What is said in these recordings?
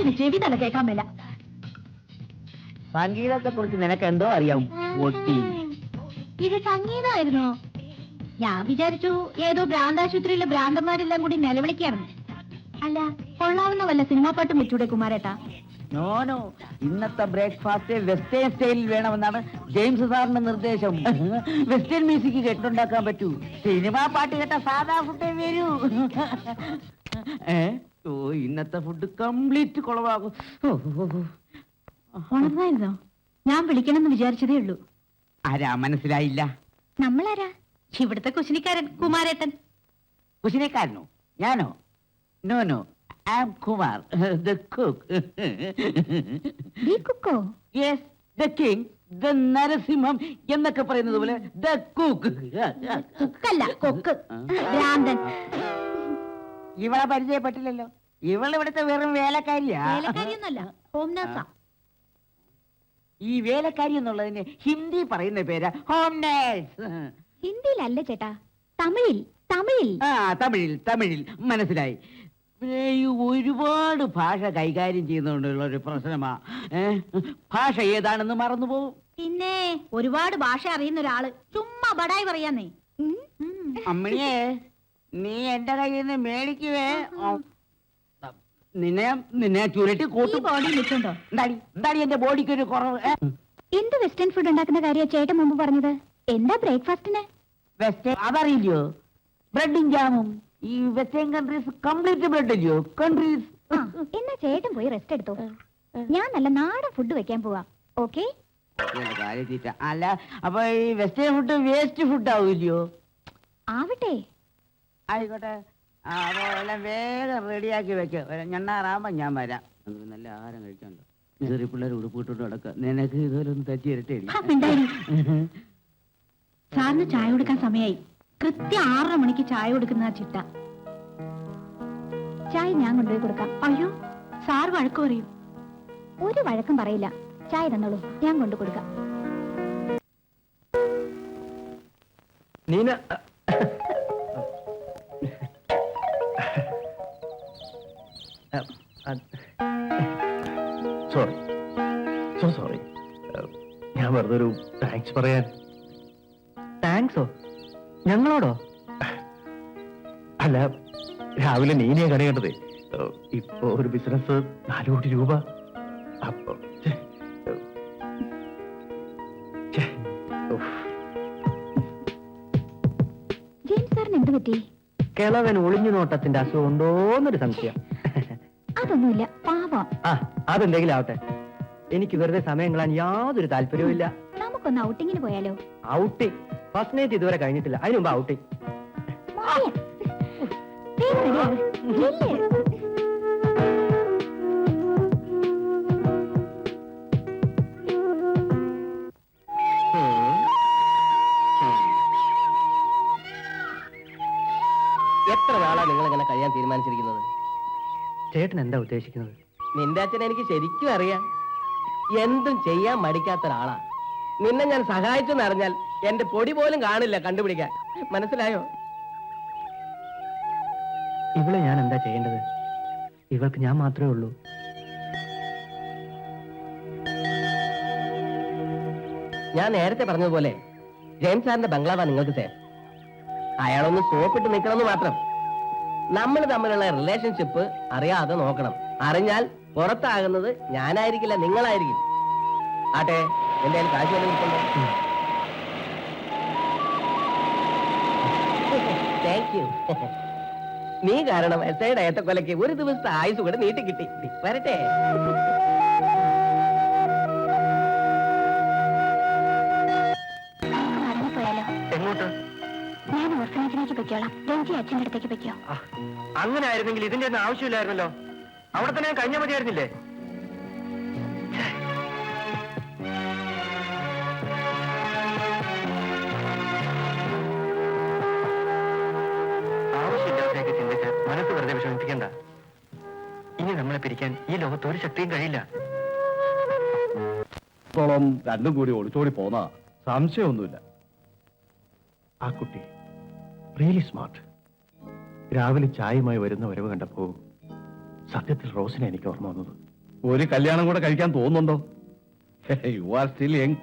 മനുഷ്യന് ചെവി തല കേൾക്കാൻ മേല. സംഗീതത്തെ കുറിച്ച് നിനക്ക് എന്തോ അറിയാം ഒട്ടി ഇത് സംഗീതമായിരുന്നോ? ഞാൻ വിചാരിച്ചു ഏതോ ഭ്രാന്താശുപത്രിയിലെ ഭ്രാന്തന്മാരെല്ലാം കൂടി നിലവിളിക്കാറുണ്ട് അല്ല കൊള്ളാവുന്ന വല്ല സിനിമാ പാട്ടും വെച്ചൂടെ കുമാരേട്ടാ? No no. ഇന്നത്തെ ബ്രേക്ക്ഫാസ്റ്റ് വെസ്റ്റേൺ സ്റ്റൈലിൽ വേണമെന്നാണ് ജെയിംസ് സാറിന്റെ നിർദ്ദേശം. വെസ്റ്റേൺ മ്യൂസിക് കെട്ടുണ്ടാക്കാൻ പറ്റൂ. സിനിമാ പാട്ട് കേട്ട സാധാ ഫുഡേ വരൂ. ഏ? ഓ ഇന്നത്തെ ഫുഡ് കംപ്ലീറ്റ് കുളവാകും. ഉണർന്നായിരുന്നോ? ഞാൻ വിളിക്കണമെന്ന് വിചാരിച്ചതേ ഉള്ളൂ. ആരാ? മനസ്സിലായില്ല. നമ്മളാരാ? ഇവിടുത്തെ കുശിനിക്കാരൻ കുമാരേട്ടൻ. കുശിനിക്കാരനോ? ഞാനോ? No no. I am Kumar the cook നീ കുക്കോ yes the king the Narasimham എന്നൊക്കെ പറയുന്നത് പോലെ ദ കുക്ക് കുക്കല്ല കൊക്ക് ഭ്രാന്തൻ. ഇവളെ പരിചയപ്പെട്ടില്ലല്ലോ. ഇവൾ ഇവിടുത്തെ വെറും വേലക്കാരിയാ. വേലക്കാരിയൊന്നല്ല ഹോം നഴ്സാ ഈ വേലക്കാരി എന്നുള്ളതിന് ഹിന്ദി പറയുന്ന പേരാ ഹോം നേഴ്സ് ഹിന്ദിയിലല്ല ചേട്ടാ തമിഴിൽ തമിഴിൽ. ആ തമിഴിൽ തമിഴിൽ. മനസ്സിലായി. ഈ ഒരുപാട് ഭാഷ കൈകാര്യം ചെയ്യുന്നതുകൊണ്ടുള്ള ഒരു പ്രശ്നമാ. ഏ? ഭാഷ ഏതാണെന്ന് മറന്നുപോകും. പിന്നെ ഒരുപാട് ഭാഷ അറിയുന്ന ഒരാൾ ചുമ്മാ ബടായി പറയാന്നേ. ഉം. നീ എന്റെ കയ്യിൽ നിന്ന് മേടിക്കുവേ. നിന്നെ നിന്നെ ചുരുട്ടി ഈ കൂട്ടും. ബോഡി വെച്ചുണ്ടോ എന്താടി എന്താടി എന്റെ ബോഡിക്ക് ഒരു കുറവ്? എന്ത് വെസ്റ്റേൺ ഫുഡ് ഉണ്ടാക്കുന്ന കാര്യം ചേട്ടൻ മുമ്പ് പറഞ്ഞത്? എന്താ ബ്രേക്ക്ഫാസ്റ്റിന് വെസ്റ്റേൺ അതറിയില്ലയോ? ബ്രെഡും ജാമും ഈ വെസ്റ്റേൺ കൺട്രീസ് കംപ്ലീറ്റ് ബ്രെഡ് അല്ലയോ കൺട്രീസ് എന്നാ ചേട്ടൻ പോയി റെസ്റ്റ് എടുത്തോ. ഞാൻ നല്ല നാടൻ ഫുഡ് വെക്കാൻ പോവാ. ഓക്കെ അല്ല അപ്പൊ ഈ വെസ്റ്റേൺ ഫുഡ് വേസ്റ്റ് ഫുഡ് ആവില്ലയോ? ആവട്ടെ. ആയിക്കോട്ടെ. ആ, അപ്പൊ എല്ലാം വേഗം റെഡിയാക്കി വെക്ക. ഞണ്ണാറാകുമ്പോ ഞാൻ വരാം. നമുക്ക് നല്ല ആഹാരം കഴിക്കാനുണ്ട്. ചെറിയ പിള്ളേർ ഉടുപ്പിട്ടോണ്ട് നടക്കുക. നിനക്ക് ഇതുവരെ ഒന്ന് തച്ചി ഇരട്ടേ. സാറിന് ചായ കൊടുക്കാൻ സമയായി. കൃത്യം ആറര മണിക്ക് ചായ കൊടുക്കുന്ന ആ ചിട്ട. ചായ ഞാൻ കൊണ്ടുപോയി കൊടുക്കാം. അയ്യോ സാർ വഴക്ക് പറയും. ഒരു വഴക്കും പറയില്ല. ചായ തന്നോളൂ. ഞാൻ കൊണ്ടു കൊടുക്കാം. നീന സോറി. So sorry. ഞാൻ വെറുതെ ഒരു താങ്ക്സ് പറയാൻ. താങ്ക്സോ? ഞങ്ങളോടോ? അല്ല രാവിലെ നീനയെ കട കണ്ടതേ. ഇപ്പൊ ഒരു ബിസിനസ് നാല് കോടി രൂപ. അപ്പൊ. ജെയിംസ് സാറിന് എന്ത് പറ്റി? കിളവൻ ഒളിഞ്ഞു നോട്ടത്തിന്റെ അസുഖം ഉണ്ടോന്നൊരു സംശയം. അതൊന്നുമില്ല പാവം. ആ അതെന്തെങ്കിലും ആവട്ടെ. എനിക്ക് വെറുതെ സമയം കളയാൻ യാതൊരു താല്പര്യവും ഇല്ല. നമുക്കൊന്ന് ഔട്ടിങ്ങിന് പോയാലോ? ഔട്ടിങ്? ഫസ്റ്റ് നൈറ്റ് ഇതുവരെ കഴിഞ്ഞിട്ടില്ല. അതിന് മുമ്പ് ഔട്ടിങ്. മാറിയ. വേഗം ready ആവ്. ഇല്ലേ? ചേട്ടൻ എന്താ ഉദ്ദേശിക്കുന്നത്? നിന്റെ അച്ഛൻ എനിക്ക് ശരിക്കും അറിയാം. എന്തും ചെയ്യാൻ മടിക്കാത്ത ഒരാളാ. നിന്നെ ഞാൻ സഹായിച്ചെന്ന് അറിഞ്ഞാൽ എന്റെ പൊടി പോലും കാണില്ല കണ്ടുപിടിക്കാൻ. മനസ്സിലായോ? ഇവളെ ഞാൻ എന്താ ചെയ്യേണ്ടത്? ഇവൾക്ക് ഞാൻ മാത്രമേ ഉള്ളൂ. ഞാൻ നേരത്തെ പറഞ്ഞതുപോലെ ജെയിംസ് സാറിന്റെ ബംഗ്ലാവാ നിങ്ങൾക്ക് സേഫ്. അയാളൊന്ന് സോപ്പിട്ട് നിൽക്കണമെന്ന് മാത്രം. നമ്മൾ തമ്മിലുള്ള റിലേഷൻഷിപ്പ് അറിയാതെ നോക്കണം. അറിഞ്ഞാൽ പുറത്താകുന്നത് ഞാനായിരിക്കില്ല നിങ്ങളായിരിക്കും. ആട്ടെ എന്റെ കാശ്? താങ്ക് യു നീ കാരണം എസ് ഐയുടെ ഏത്തക്കൊലയ്ക്ക് ഒരു ദിവസത്തെ ആയുസ് കൂടെ നീട്ടി കിട്ടി വരട്ടെ. ഞാൻ ഓർഫനേജിലേക്ക് പൊയ്ക്കോളാം. രഞ്ജി അച്ഛന്റെ അടുത്തേക്ക് പൊയ്ക്കോ. അങ്ങനെ ആയിരുന്നെങ്കിൽ ഇതിന്റെ ഒന്നും ആവശ്യമില്ലായിരുന്നല്ലോ. അവിടെ തന്നെ കഴിഞ്ഞ മതിയായിരുന്നില്ലേ? ആവശ്യമില്ലാത്തതൊക്കെ ചിന്തിച്ച് മനസ്സ് വെറുതെ വിഷമിപ്പിക്കണ്ട. ഇനി നമ്മളെ പിരിക്കാൻ ഈ ലോകത്ത് ഒരു ശക്തിയും കഴിയില്ല. രണ്ടും കൂടി ഒളിച്ചോടി പോന്ന സംശയമൊന്നുമില്ല. ആ കുട്ടി റിയലി സ്മാർട്ട്. രാവിലെ ചായയുമായി വരുന്ന വരവ് കണ്ടപ്പോ സത്യത്തിൽ റോസിനെ എനിക്ക് ഓർമ്മ വന്നത്. ഒരു കല്യാണം കൂടെ കഴിക്കാൻ തോന്നുന്നുണ്ടോ? യു ആർ സ്റ്റിൽ യങ്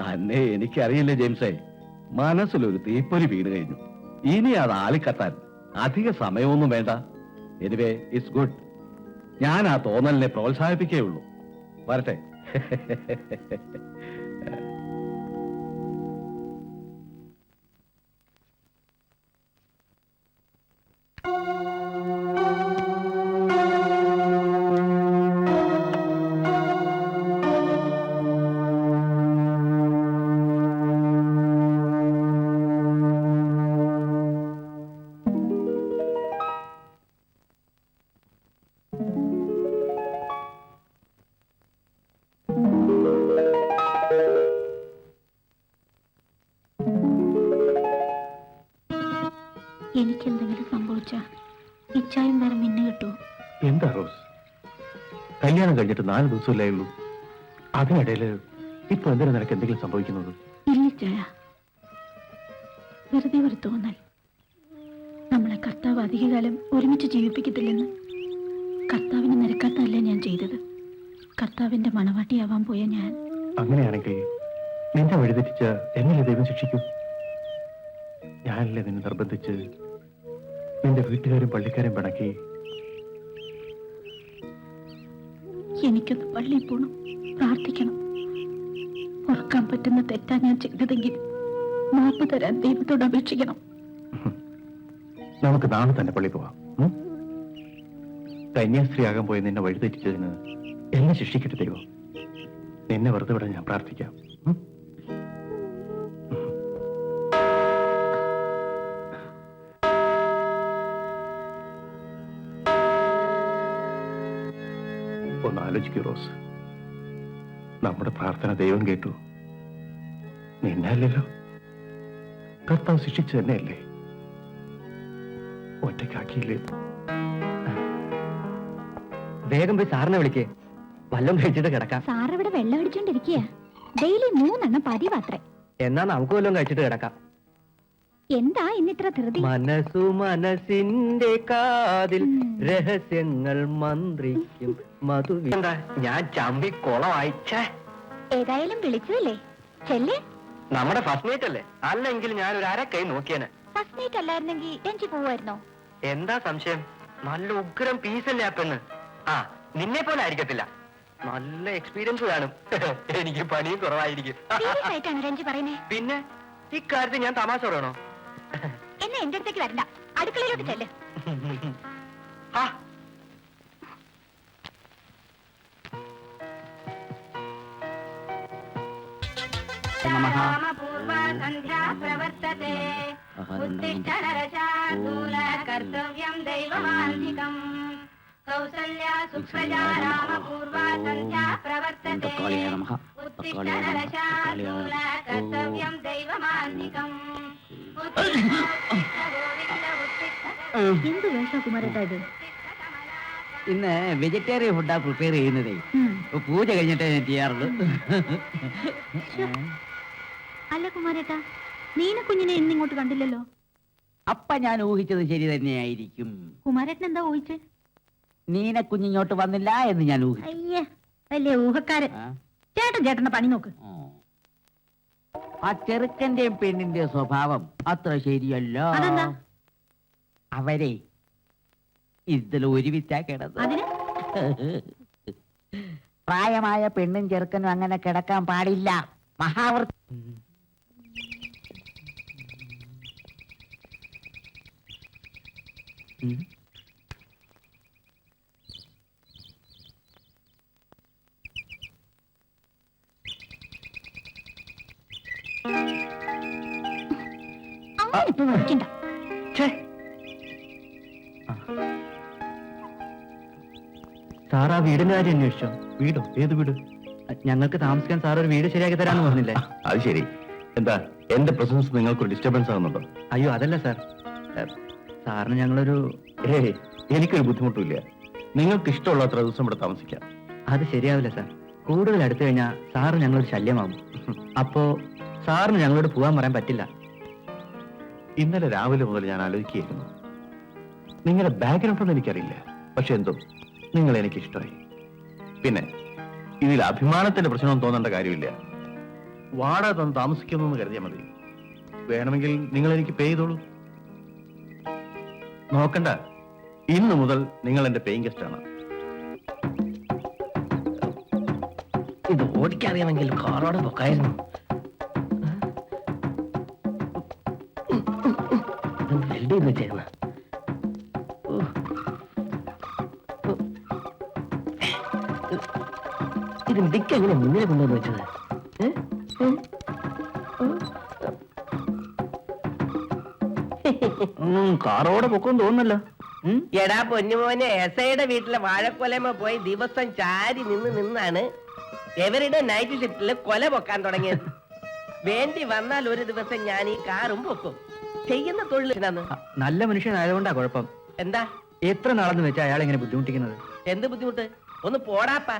തന്നെ എനിക്കറിയില്ല ജെയിംസേ. മനസ്സിലൊരു തീപ്പൊരി വീണ് കഴിഞ്ഞു. ഇനി അത് ആളിക്കത്താൻ അധിക സമയമൊന്നും വേണ്ട. എനിവേ ഇറ്റ്സ് ഗുഡ് ഞാൻ ആ തോന്നലിനെ പ്രോത്സാഹിപ്പിക്കേ ഉള്ളൂ. വരട്ടെ. എനിക്കെന്തെങ്കിലും സംഭവിച്ച ഇച്ചായും വരെ മിന്നു കിട്ടൂ. എന്താ റോസ്? കല്യാണം കഴിഞ്ഞിട്ട് നാല് ദിവസമല്ലേ ഉള്ളൂ. അതിനിടയിൽ ഇപ്പൊ എന്തിനാ നിനക്ക് എന്തെങ്കിലും സംഭവിക്കുന്നത്? ഇല്ല ചായ. വെറുതെ ഒരു തോന്നൽ. നമ്മളെ കർത്താവ് അധികകാലം ഒരുമിച്ച് ജീവിപ്പിക്കത്തില്ലെന്ന് കർത്താവിന് നിരക്കാത്തതല്ല ഞാൻ ചെയ്തത്. കർത്താവിന്റെ മണവാട്ടിയാവാൻ പോയ ഞാൻ. അങ്ങനെയാണെങ്കിൽ നിന്നെ വഴിതെറ്റിച്ച എങ്ങനെ ദൈവം ശിക്ഷിക്കും. ഞാനല്ലേ നിന്നെ നിർബന്ധിച്ച് നിന്റെ വീട്ടുകാരും പള്ളിക്കാരും പിണക്കി. എനിക്കൊന്ന് പള്ളിയിൽ പോണം. പ്രാർത്ഥിക്കണം. ഓർക്കാൻ പറ്റുന്ന തെറ്റാ ഞാൻ ചെയ്തതെങ്കിൽ മാപ്പ് തരാൻ ദൈവത്തോട് അപേക്ഷിക്കണം. നമുക്ക് നാളെ തന്നെ പള്ളി പോവാം. കന്യാസ്ത്രീ കന്യാസ്ത്രീയാകാൻ പോയി നിന്നെ വഴിതെറ്റിച്ചതിന് എന്നെ ശിക്ഷിക്കട്ടെ ദൈവം. നിന്നെ വെറുതെ വിടാൻ ഞാൻ പ്രാർത്ഥിക്കാം. ആലോചിക്കൂ റോസ്. നമ്മുടെ പ്രാർത്ഥന ദൈവം കേട്ടു. നിന്നെ അല്ലല്ലോ കർത്താവ് ശിക്ഷിച്ചു തന്നെയല്ലേ ഒറ്റയ്ക്കാക്കിയില്ലേ? വേഗം പോയി സാറിനെ വിളിക്കേ. വല്ലം കഴിച്ചിട്ട് കിടക്കാം. സാറിവിടെ വെള്ളം അടിച്ചോണ്ടിരിക്കുക ഡെയിലി മൂന്നെണ്ണം പതിവാത്രേ. എന്നാ നമുക്ക് വല്ലതും കഴിച്ചിട്ട് കിടക്കാം. എന്താ ഇന്നിത്ര ധൃതി? മനസ്സു മനസ്സിന്റെ കാതിൽ രഹസ്യങ്ങൾ മന്ത്രിക്കും മധുവി എന്താ ഞാൻ ചമ്പി കുളവായിച്ചേ ഏതായാലും വിളിച്ചതല്ലേ ചെല്ലേ. നമ്മുടെ ഫസ്റ്റ് നൈറ്റ് അല്ലേ? അല്ലെങ്കിൽ ഞാൻ ഒരു അര കൈ നോക്കിയേനെ. ഫസ്റ്റ് നൈറ്റ് അല്ലായിരുന്നെങ്കിൽ രഞ്ജി പോവായിരുന്നോ എന്താ സംശയം? നല്ല ഉഗ്രം പീസ് അല്ലേ പെണ്ണ്. ആ നിന്നെ പോലെ ആയിരിക്കത്തില്ല. നല്ല എക്സ്പീരിയൻസ് കാണും. എനിക്ക് പണിയും കുറവായിരിക്കും. രഞ്ജി പറയുന്നേ? പിന്നെ ഇക്കാര്യത്തിൽ ഞാൻ തമാശ പറയണോ? എന്നെ എന്റെ അടുത്തേക്ക് വരണ്ട. അടുക്കളയിലോട്ട് ചെല്ല്. പ്രവർത്തത്തെ ദൈവമാന്തികം കൗസല്യാ സുപ്രജാ രാമപൂർവാ സന്ധ്യാ പ്രവർത്തത്തെ കർത്തവ്യം ദൈവമാന്തികം എന്ത് വേഷ കുമാരേട്ടാ ഇത്? ഇന്ന് വെജിറ്റേറിയൻ ഫുഡാ പ്രിപ്പയർ ചെയ്യുന്നതേ. പൂജ കഴിഞ്ഞിട്ടേ ഞാൻ ചെയ്യാറുള്ളൂ. അല്ല കുമാരേട്ടാ നീന കുഞ്ഞിനെ ഇങ്ങോട്ട് കണ്ടില്ലല്ലോ? അപ്പ ഞാൻ ഊഹിച്ചത് ശരി തന്നെയായിരിക്കും. കുമാരേട്ടൻ എന്താ ഊഹിച്ചത് നീന കുഞ്ഞിങ്ങോട്ട് വന്നില്ല എന്ന് ഞാൻ ഊഹിച്ചു. അയ്യേ വലിയ ഊഹക്കാരൻ? ചേട്ടൻ ചേട്ടന്റെ പണി നോക്ക്. ആ ചെറുക്കന്റെയും പെണ്ണിന്റെ സ്വഭാവം അത്ര ശരിയല്ല. അതെന്താ? അവരെ ഇതിൽ ഒരുമിച്ചാ കിടന്നു അതിന്? പ്രായമായ പെണ്ണും ചെറുക്കനും അങ്ങനെ കിടക്കാൻ പാടില്ല. മഹാവൃ അങ്ങനെ വിളിക്കണ്ട. സാർ ആ. വീടിന്റെ കാര്യം അന്വേഷിച്ചോ? വീടോ? ഏത് വീട്? ഞങ്ങൾക്ക് താമസിക്കാൻ സാർ ഒരു വീട് ശരിയാക്കി തരാന്ന് പറഞ്ഞില്ലേ? അത് ശരി. എന്താ എന്റെ പ്രസൻസ് നിങ്ങൾക്ക് ഡിസ്റ്റർബൻസ് ആകുന്നുണ്ടോ അയ്യോ അതല്ല സാർ. സാറിന് ഞങ്ങളൊരു എനിക്കൊരു ബുദ്ധിമുട്ടില്ല നിങ്ങൾക്ക് ഇഷ്ടമുള്ള അത്ര ദിവസം ഇവിടെ താമസിക്കാം. അത് ശരിയാവില്ല സാർ. കൂടുതൽ അടുത്തു കഴിഞ്ഞാൽ സാറ് ഞങ്ങളൊരു ശല്യമാകും അപ്പോ സാറിന് ഞങ്ങളോട് പോകാൻ പറയാൻ പറ്റില്ല. ഇന്നലെ രാവിലെ മുതൽ ഞാൻ ആലോചിക്കുകയായിരുന്നു. നിങ്ങളുടെ ബാക്ക്ഗ്രൗണ്ട് ഒന്നും എനിക്കറിയില്ല. പക്ഷെ എന്തോ നിങ്ങൾ എനിക്ക് ഇഷ്ടമായി പിന്നെ ഇതിൽ അഭിമാനത്തിന്റെ പ്രശ്നമൊന്നും തോന്നേണ്ട കാര്യമില്ല. വാടക തന്ന് താമസിക്കുന്നു എന്ന് കരുതിയാൽ മതി. വേണമെങ്കിൽ നിങ്ങൾ എനിക്ക് പേ ചെയ്തോളൂ. നോക്കണ്ട ഇന്ന് മുതൽ നിങ്ങൾ എന്റെ പേയിങ് ഗസ്റ്റ് ആണ്. ഇത് ഓടിക്കറിയാമെങ്കിൽ കാറോടെ പൊക്കായിരുന്നു. ചെയ്ത് വെച്ചേക്കുന്ന ഇത് ഡിക്ക് എങ്ങനെ മുന്നിൽ കൊണ്ടുവന്ന് വെച്ചത്? കാറോടെ പൊക്കം തോന്നല്ല എടാ പൊന്നുമോനെ എസ് ഐയുടെ വീട്ടിലെ വാഴക്കൊലമ പോയി ദിവസം ചാരി നിന്ന് നിന്നാണ് എവരുടെ നൈറ്റ് ഷിഫ്റ്റിൽ കൊല പൊക്കാൻ തുടങ്ങിയത്. വേണ്ടി വന്നാൽ ഒരു ദിവസം ഞാൻ ഈ കാറും പൊക്കും. ചെയ്യുന്ന തൊഴിൽ എന്നാന്ന് നല്ല മനുഷ്യനായതുകൊണ്ടാ കുഴപ്പം. എന്താ? എത്ര നാളെന്ന് വെച്ചാ അയാൾ ഇങ്ങനെ ബുദ്ധിമുട്ടിക്കുന്നത്? എന്ത് ബുദ്ധിമുട്ട്? ഒന്ന് പോടാപ്പ.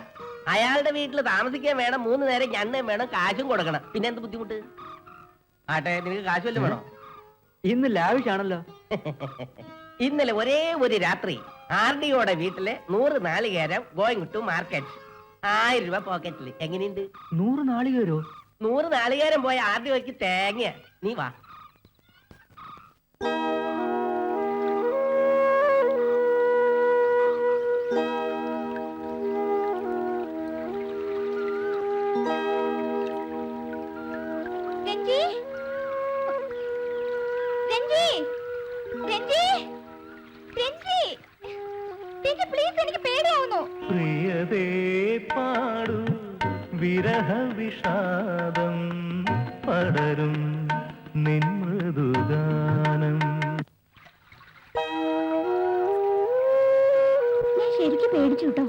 അയാളുടെ വീട്ടിൽ താമസിക്കാൻ വേണം മൂന്ന് നേരം എണ്ണയും വേണം കാശും കൊടുക്കണം. പിന്നെ എന്ത് ബുദ്ധിമുട്ട്? ആട്ടെ നിനക്ക് കാശ് വല്ലതും വേണോ? ഇന്ന് ലാവിഷാണല്ലോ. ഇന്നലെ ഒരേ ഒരു രാത്രി ആർ ഡിയോടെ വീട്ടിലെ നൂറ് നാളികേരം ഗോയിങ് ടു മാർക്കറ്റ് ആയിരം രൂപ പോക്കറ്റിൽ എങ്ങനെയുണ്ട്? നൂറ് നാളികേരോ? നൂറ് നാളികേരം പോയ ആർ ഡി ഒക്ക് തേങ്ങ നീ വാ. രഞ്ജി ഞാൻ ശരിക്കും പേടിച്ചു കേട്ടോ.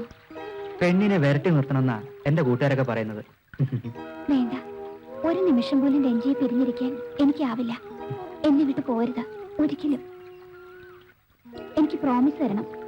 പെണ്ണിനെ വരട്ടി നിർത്തണമെന്നാ എന്റെ കൂട്ടുകാരൊക്കെ പറയുന്നത്. വേണ്ട. ഒരു നിമിഷം പോലും രഞ്ജിയെ പിരിഞ്ഞിരിക്കാൻ എനിക്കാവില്ല. എന്നെ വിട്ടു പോരുത്. ഒരിക്കലും. എനിക്ക് പ്രോമിസ് തരണം.